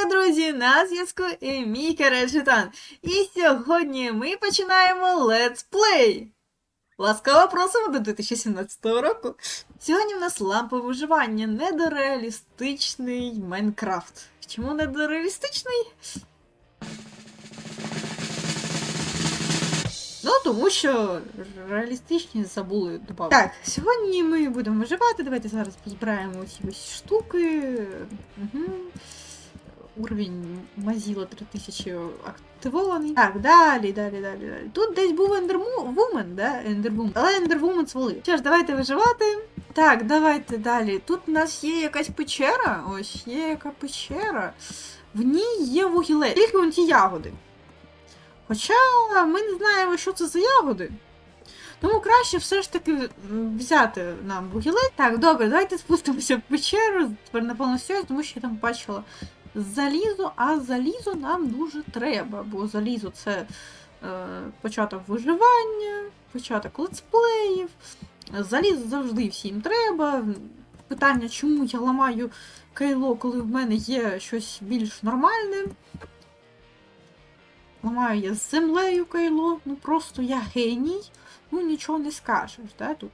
Привіт, друзі! На зв'язку Еміка Реджетан. І сьогодні ми починаємо Let's Play. Ласкаво просимо до 2017 року. Сьогодні в нас лампа виживання, недореалістичний Майнкрафт. Чому недореалістичний? Ну, тому що реалістичність забули додати. Так, сьогодні ми будемо виживати. Давайте зараз позбираємо ці ось штуки. Угу. Уровень Mozilla 3000 активований. Так, далі, далі, далі, далі. Тут десь був Ендервумен, да? Ендервумен. Але Ендервумен свалив. Що ж, давайте виживати. Так, давайте далі. Тут у нас є якась печера. Ось є яка печера. В ній є вугілець. Тільки вон ті ягоди. Хоча ми не знаємо, що це за ягоди. Тому краще все ж таки взяти нам вугілець. Так, добре, давайте спустимося в печеру. Тепер напевно все, тому що я там бачила залізо, а залізо нам дуже треба, бо залізо це е, початок виживання, початок летсплеїв. Залізо завжди всім треба. Питання, чому я ламаю кайло, коли в мене є щось більш нормальне. Ламаю я з землею кайло, ну просто я геній, ну нічого не скажеш, да, тут.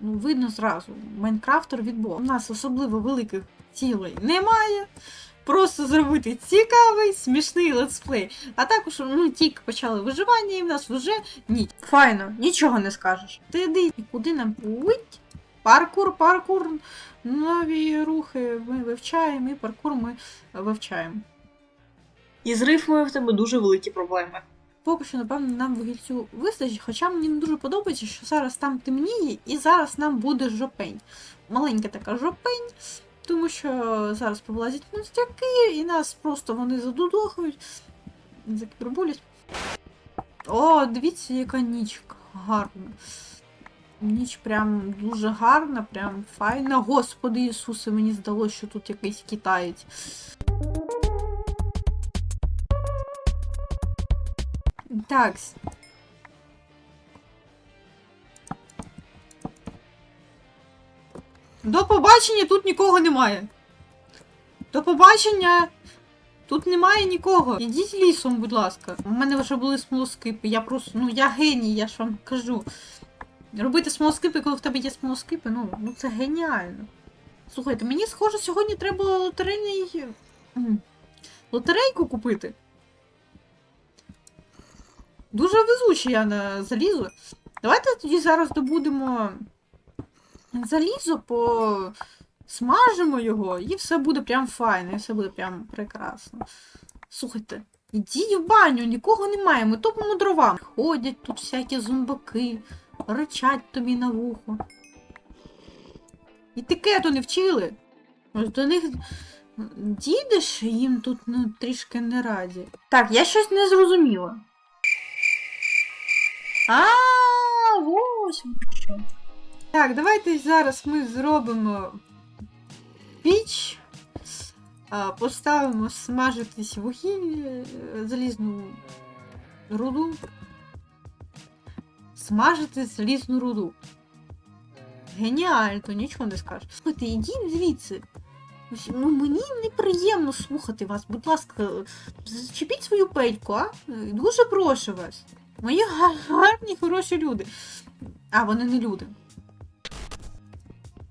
Ну, видно зразу, Майнкрафтер від Бога. У нас особливо великих цілей немає. Просто зробити цікавий, смішний летсплей. А також ну, тільки почали виживання, і в нас вже ні. Файно, нічого не скажеш. Ти йди, куди нам путь? Паркур, паркур, нові рухи ми вивчаємо, і паркур ми вивчаємо. І з рифмою в тебе дуже великі проблеми. Поки що, напевно, нам вугільцю вистачить, хоча мені не дуже подобається, що зараз там темніє, і зараз нам буде жопень. Маленька така жопень, тому що зараз повилазять монстряки, і нас просто вони задудохають, закібербулять. О, дивіться, яка нічка гарна. Ніч прям дуже гарна, прям файна. Господи Ісусе, мені здалося, що тут якийсь китаєць. Так. До побачення тут нікого немає. До побачення. Тут немає нікого. Ідіть лісом, будь ласка. У мене вже були смолоскипи. Я просто, ну я геній, я ж вам кажу. Робити смолоскипи, коли в тебе є смолоскипи, ну, ну це геніально. Слухайте, мені схоже, сьогодні треба було лотерейний. Лотерейку купити. Дуже везучий я на залізо. Давайте тоді зараз добудемо залізо, посмажимо його, і все буде прям файно, і все буде прям прекрасно. Слухайте, ідіть в баню, нікого немає, ми топимо дрова. Ходять тут всякі зомбаки, ричать тобі на вухо. І тикету не вчили. Ось до них дійдеш, їм тут ну, трішки не раді. Так, я щось не зрозуміла. А, ось. Так, давайте зараз ми зробимо піч, поставимо смажитись вугілля, е, залізну руду. Смажити залізну руду. Геніально, нічого не скажеш. Слухайте, ідіть звідси. Ну, мені неприємно слухати вас. Будь ласка, зачепіть свою пельку, а? Дуже прошу вас. Мої гарні, хороші люди. А, вони не люди.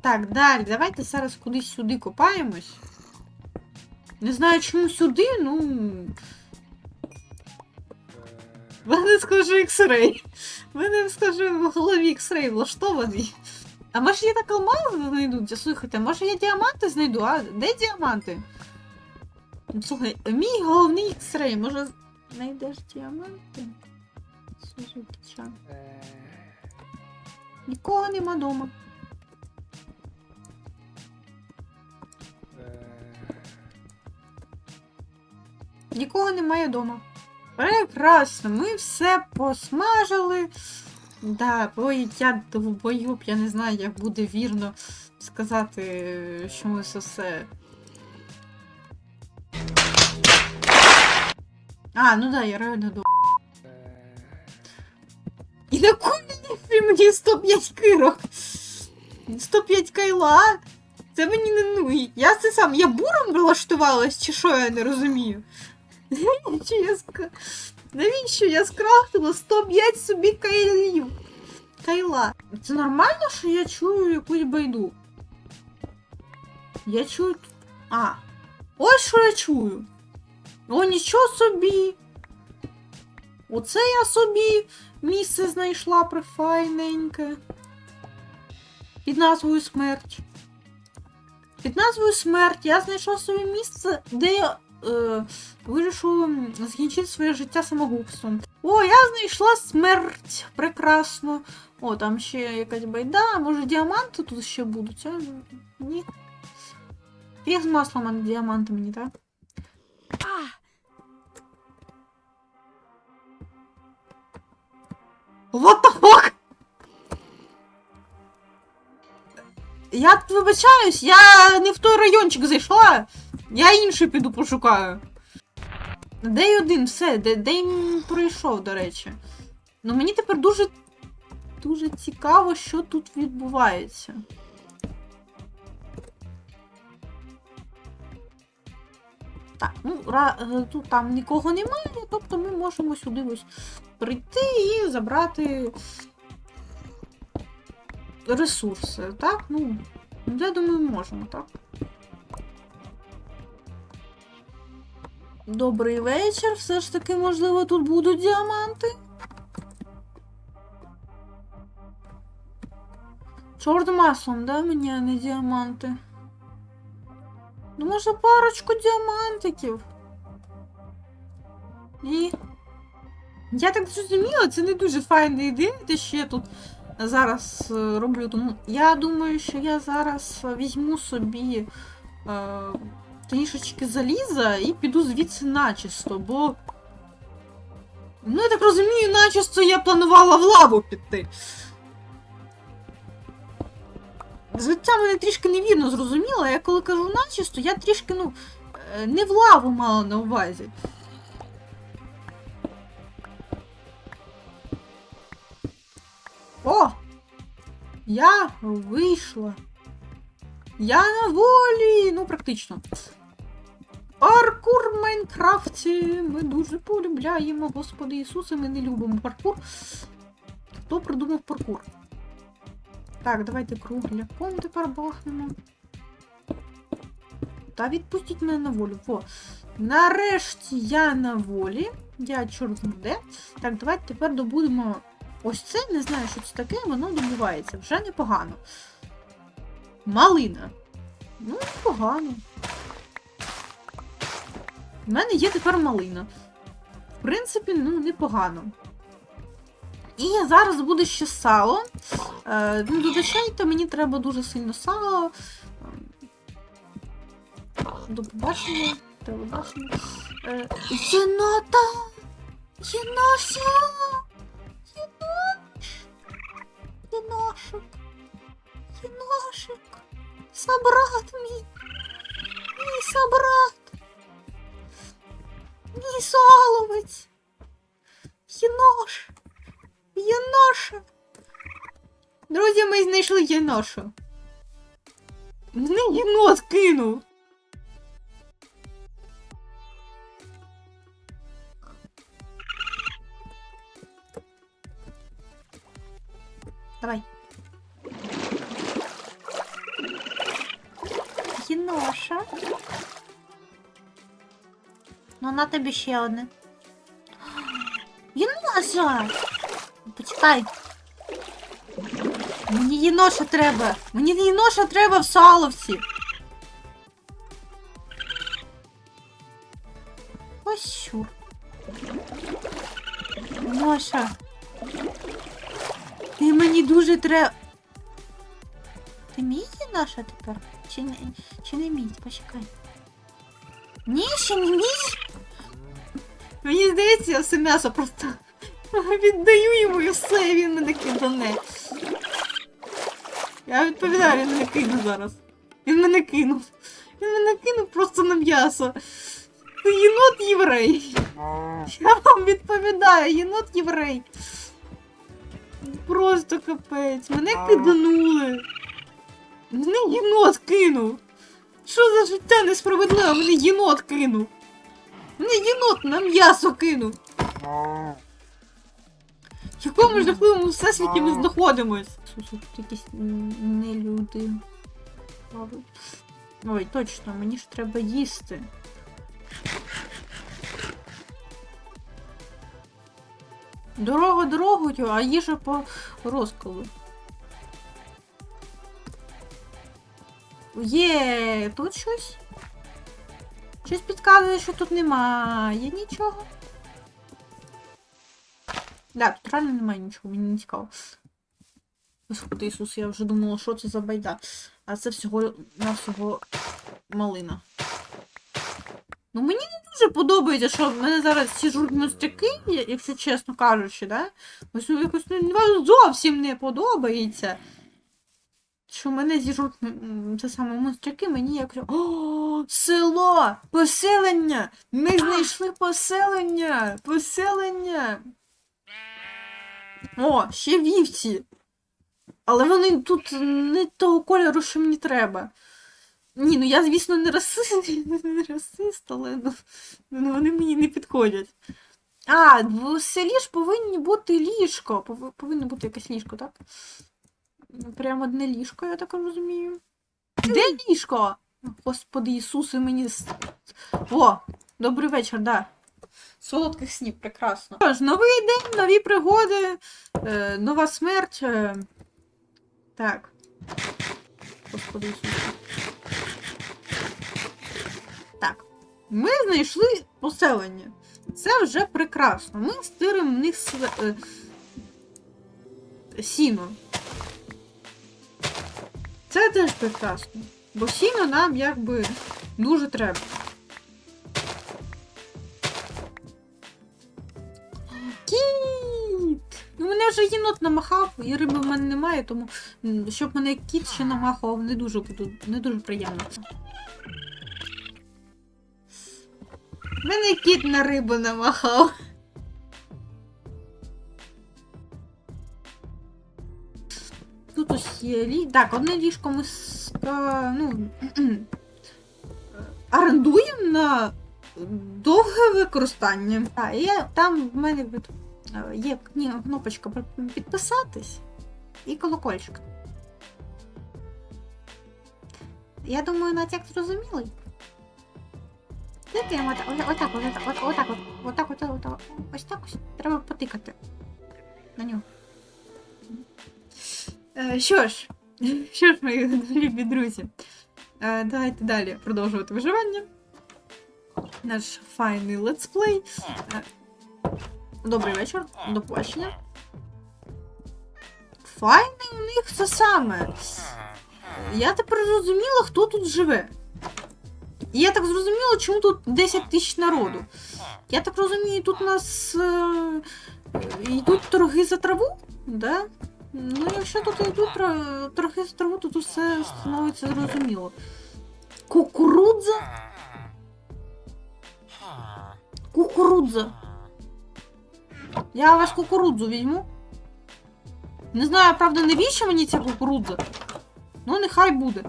Так, далі, давайте зараз кудись сюди копаємось. Не знаю, чому сюди, ну. В Мене скажу X-Ray. Мене скажу в голові X-Ray влаштований. А може я так алмази знайдуться? Слухайте, може я діаманти знайду, а? Де діаманти? Слухай, мій головний X-Ray, може знайдеш діаманти? Слухай, Нікого нема дома. Нікого немає вдома. Прекрасно, ми все посмажили. Да, ой, я довбойоб, я не знаю, як буде вірно сказати, що ми все. А, ну да, я реально до. І на кулі мені 105 кирок. 105 кайла. Це мені не ну. Я це сам. Я буром влаштувалась, чи що я не розумію? Навіщо я ска... Навіщо я скрафтила 105 собі кайлів? Кайла. Це нормально, що я чую якусь байду? Я чую. А. Ось що я чую. О, нічого собі. Оце я собі місце знайшла прифайненьке. Під назвою смерть. Під назвою смерть я знайшла собі місце, де я е, вирішу закінчити своє життя самогубством. О, я знайшла смерть. Прекрасно. О, там ще якась байда, може діаманти тут ще будуть, а? Ні. Фіг з маслом, а не діаманти мені, так? What the fuck? Я вибачаюсь, я не в той райончик зайшла. Я інший піду пошукаю. Дей один, все, де, дей пройшов, до речі. Ну мені тепер дуже. Дуже цікаво, що тут відбувається. Так, ну е, тут там нікого немає, тобто ми можемо сюди ось прийти і забрати ресурси, так? Ну, я думаю, можемо, так? Добрий вечір. Все ж таки, можливо, тут будуть діаманти. Чорт маслом, да, мені, а не діаманти. Ну, може, парочку діамантиків. І. Я так зрозуміла, це не дуже файна ідея, те, я тут зараз е, роблю. Тому я думаю, що я зараз візьму собі е, трішечки заліза і піду звідси начисто, бо. Ну, я так розумію, начисто я планувала в лаву піти. Життя мене трішки невірно зрозуміло. Я коли кажу начисто, я трішки, ну, е, не в лаву мала на увазі. О! Я вийшла. Я на волі! Ну, практично. Паркур в Майнкрафті. Ми дуже полюбляємо, Господи Ісусе, ми не любимо паркур. Хто придумав паркур? Так, давайте кругляком тепер бахнемо. Та відпустіть мене на волю. Во. Нарешті я на волі. Я чорт де. Так, давайте тепер добудемо ось це, не знаю, що це таке, воно добувається. Вже непогано. Малина. Ну, непогано. У мене є тепер малина. В принципі, ну, непогано. І зараз буде ще сало. Е, ну, вибачайте, мені треба дуже сильно сало. До побачення. До побачення. Е, єнота! Єнося! Собрат мій! Мій собрат! Мій соловець! Єнош! Єноша! Друзі, ми знайшли єношу. Мене єнот кинув. Давай. Єноша. Ну, на тобі ще одне. Єноша! Почекай. Мені єноша треба. Мені єноша треба в саловці. Ось щур. Єноша. Ти мені дуже треба. Ти мій єноша тепер? Чи не, чи не мій? Почекай. Ні, ще не мій. Мені здається, я все м'ясо просто віддаю йому і все, він мене кидане. Я відповідаю, він мене кинув зараз. Він мене кинув. Він мене кинув просто на м'ясо. Ти єнот єврей. Я вам відповідаю, єнот єврей. Просто капець. Мене киданули. Мене єнот кинув. Що за життя несправедливе? Мене єнот кинув. Мене єнот на м'ясо кинув. В якому жахливому всесвіті ми знаходимось? Слухай, тут якісь не люди. Ой, точно, мені ж треба їсти. Дорога дорогою, а їжа по розколу. Є, тут щось? Щось підказує, що тут немає нічого. Да, тут реально немає нічого, мені не цікаво. Господи Ісус, я вже думала, що це за байда. А це всього навсього малина. Ну мені не дуже подобається, що в мене зараз ці журналістики, якщо чесно кажучи, да? Ось ну, якось ну, зовсім не подобається. Що мене зіжуть це саме монстряки, мені як. О, село! Поселення! Ми знайшли поселення! Поселення! О, ще вівці! Але вони тут не того кольору, що мені треба. Ні, ну я, звісно, не расист, не расист, але ну, ну, вони мені не підходять. А, в селі ж повинні бути ліжко. Повинно бути якесь ліжко, так? Прямо одне ліжко, я так розумію. Де ліжко? Господи Ісусе, мені. О, добрий вечір, да. Солодких снів, прекрасно. Тож, новий день, нові пригоди, е, нова смерть. Е, так. Господи Ісусе. Так. Ми знайшли поселення. Це вже прекрасно. Ми стиримо в них с- е, сіно. Це теж прекрасно. Бо сіно нам якби дуже треба. Кіт! Ну, мене вже єнот намахав, і риби в мене немає, тому щоб мене кіт ще намахував, не дуже буду, не дуже приємно. Мене кіт на рибу намахав. є ліжко. Так, одне ліжко ми ну, орендуємо на довге використання. Так, і я, Там в мене є кнопочка підписатись і колокольчик. Я думаю, натяк зрозумілий. Знаєте, отак, отак, отак, отак, отак, ось так ось. Треба потикати на нього. Що ж, що ж, мої любі друзі, давайте далі продовжувати виживання. Наш файний летсплей. Е, Добрий вечір, до побачення. Файний у них це саме. Я тепер зрозуміла, хто тут живе. І я так зрозуміла, чому тут 10 тисяч народу. Я так розумію, тут у нас е, йдуть торги за траву, да? Ну, якщо тут йдуть тро- торги за траву, то тут все становиться зрозуміло. Кукурудза? Кукурудза. Я вас кукурудзу візьму. Не знаю, правда, навіщо мені ця кукурудза? Ну, нехай буде.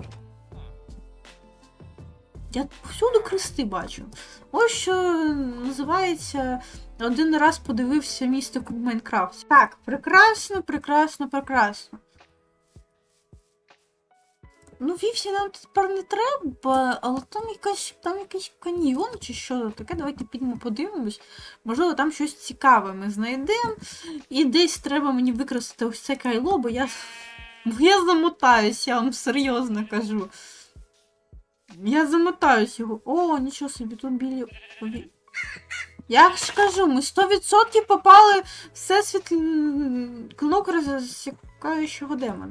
Я всюди крести бачу. Ось що називається один раз подивився містику в Майнкрафті. Так, прекрасно, прекрасно, прекрасно. Ну, вівсі нам тепер не треба, але там якась там якийсь каньйон чи що таке. Давайте підемо подивимось. Можливо, там щось цікаве ми знайдемо. І десь треба мені використати ось це кайло, бо я. Бо я замотаюсь, я вам серйозно кажу. Я замотаюсь його. О, нічого собі, тут білі. Я ж кажу, ми 100% попали в всесвіт клинок розсікаючого демона.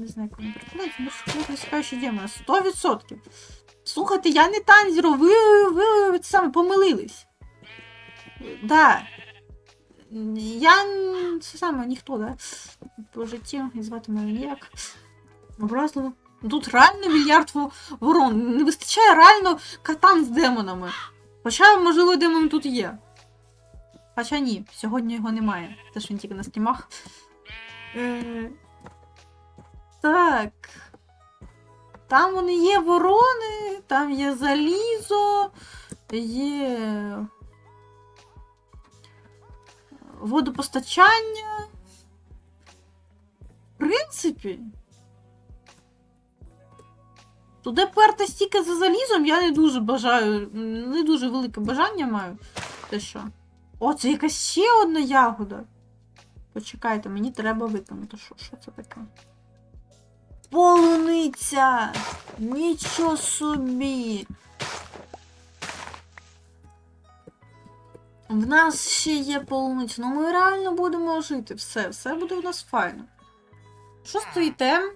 Не знаю, він перекладається, ну клинок розсікаючого демона. 100%. Слухайте, я не танзіро, ви, ви це саме помилились. Да. Я це саме ніхто, да? По житті і звати мене ніяк. Образливо. Тут реально мільярд ворон. Не вистачає реально катан з демонами. Хоча, можливо, демон тут є. Хоча ні, сьогодні його немає. Те, що він тільки на стрімах. Е... Так. Там вони є ворони, там є залізо, є водопостачання. В принципі. Туди перти стільки за залізом, я не дуже бажаю, не дуже велике бажання маю. Те що? О, це якась ще одна ягода. Почекайте, мені треба виконати. Що, що це таке? Полуниця! Нічого собі! В нас ще є полуниця, ну ми реально будемо жити. Все, все буде у нас файно. Що стоїте?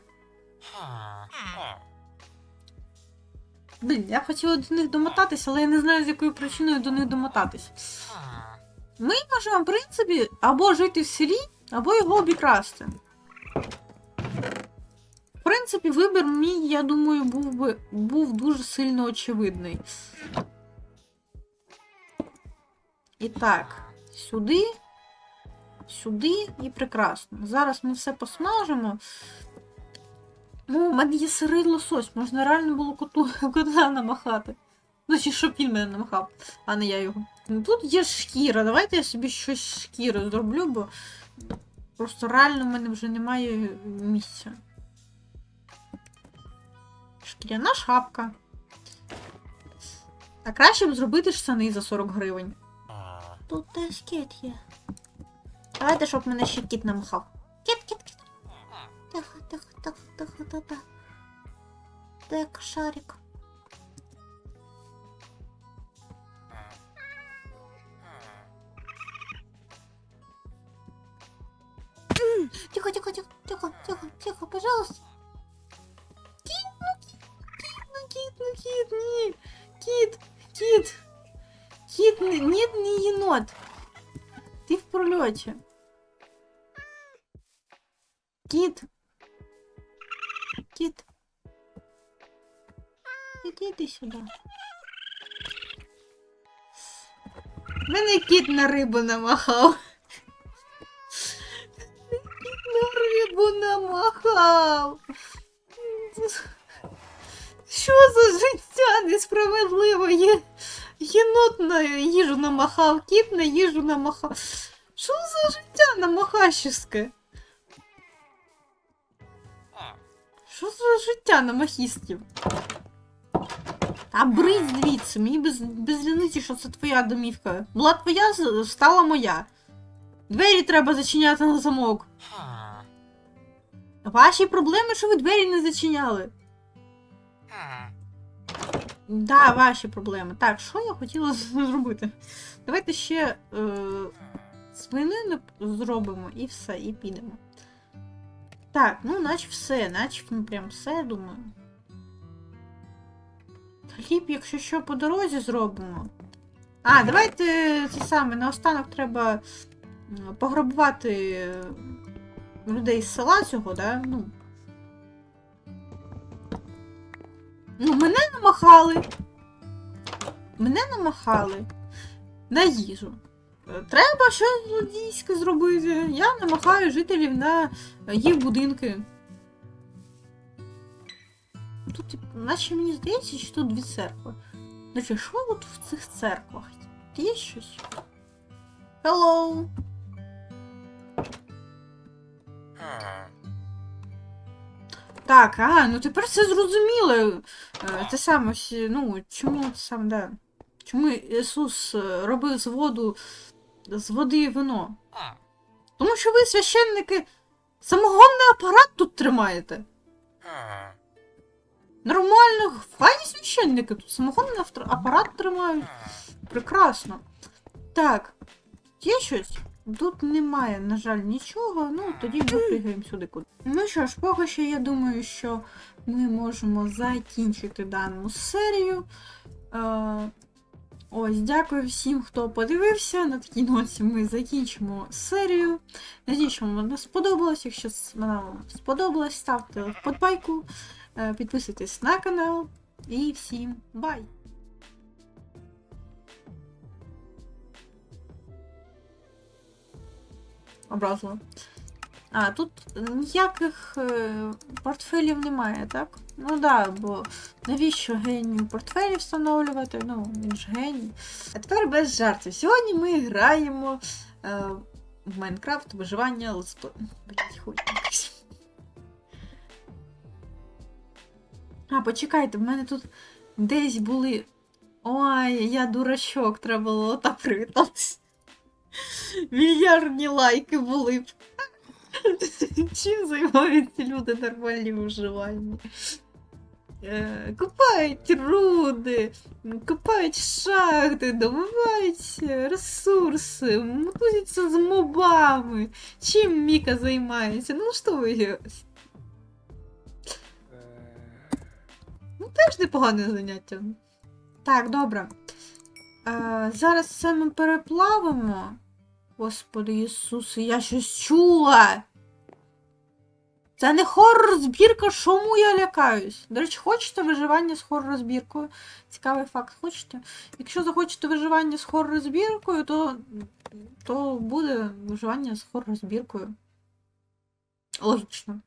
Блін, я хотіла до них домотатися, але я не знаю, з якою причиною до них домотатися. Ми можемо, в принципі, або жити в селі, або його обікрасти. В принципі, вибір мій, я думаю, був би був дуже сильно очевидний. І так, сюди, сюди і прекрасно. Зараз ми все посмажимо. Ну, у мене є сирий лосось, можна реально було коту, кота намахати. Ну, чи щоб він мене намахав, а не я його. Ну, Тут є шкіра. Давайте я собі щось з шкіри зроблю, бо просто реально в мене вже немає місця. Шкіряна шапка. А краще б зробити штани за 40 гривень. Тут теж кіт є. Давайте, щоб мене ще кіт намахав. Тихо, тихо, тихо. Де кошарик? Тихо, тихо, тихо, тихо, тихо, тихо, пожалуйста. Кит, ну кит, кит, ну кит, ну кит, не, кит, кит. Кит, не- нет, не енот. Ты в пролете. Кит. Кит. Іди ти сюди. Мене кіт на рибу намахав. Кіт на рибу намахав. Що за життя несправедливо? Є... Єнот на їжу намахав, кіт на їжу намахав. Що за життя намахащівське? Що за життя намахістів? Та брить звідси, мені без, без різниці, що це твоя домівка. Була твоя, стала моя. Двері треба зачиняти на замок. Ваші проблеми, що ви двері не зачиняли. Да, ваші проблеми. Так, що я хотіла зробити? Давайте ще е, свинини зробимо і все, і підемо. Так, ну наче все, наче ну, прям все, думаю. Хліб, якщо що, по дорозі зробимо. А, давайте це саме, наостанок треба пограбувати е, людей з села цього, да? Ну. Ну, мене намахали. Мене намахали на їжу. Треба щось злодійське зробити. Я намахаю жителів на їх будинки. Тут, типу, наче мені здається, що тут дві церкви. Значить, що от в цих церквах? Є щось? Hello! Так, а, ну тепер все зрозуміло. Е, Те саме, ну, чому це саме, да. Чому Ісус е, робив з воду з води вино? Тому що ви, священники, самогонний апарат тут тримаєте. Нормально, файні священники тут самогонний апарат тримають. Прекрасно. Так, є щось? Тут немає, на жаль, нічого. Ну, тоді ми пригаємо сюди куди. Ну що ж, поки що я думаю, що ми можемо закінчити дану серію. Е, ось, дякую всім, хто подивився. На такій ноті ми закінчимо серію. Надіюсь, що вам вона сподобалась. Якщо вона вам сподобалась, ставте вподобайку, е, підписуйтесь на канал і всім бай! Образливо. А, тут ніяких е, портфелів немає, так? Ну да, бо навіщо генію портфелі встановлювати? Ну, він ж геній. А тепер без жартів. Сьогодні ми граємо е, в Майнкрафт виживання летсплей. Блять, хуй. А, почекайте, в мене тут десь були. Ой, я дурачок, треба було так привітатися. Мільярдні лайки були б. Чим займаються люди нормальні в виживанні? Е, Копають руди, копають шахти, добувають ресурси, мутуються з мобами. Чим Міка займається? Ну що ви? Ну, теж непогане заняття. Так, добре. Е, зараз це ми переплавимо. Господи Ісусе, я щось чула. Це не хоррор збірка, чому я лякаюсь? До речі, хочете виживання з хоррор збіркою? Цікавий факт, хочете? Якщо захочете виживання з хоррор збіркою, то, то буде виживання з хоррор збіркою. Логічно.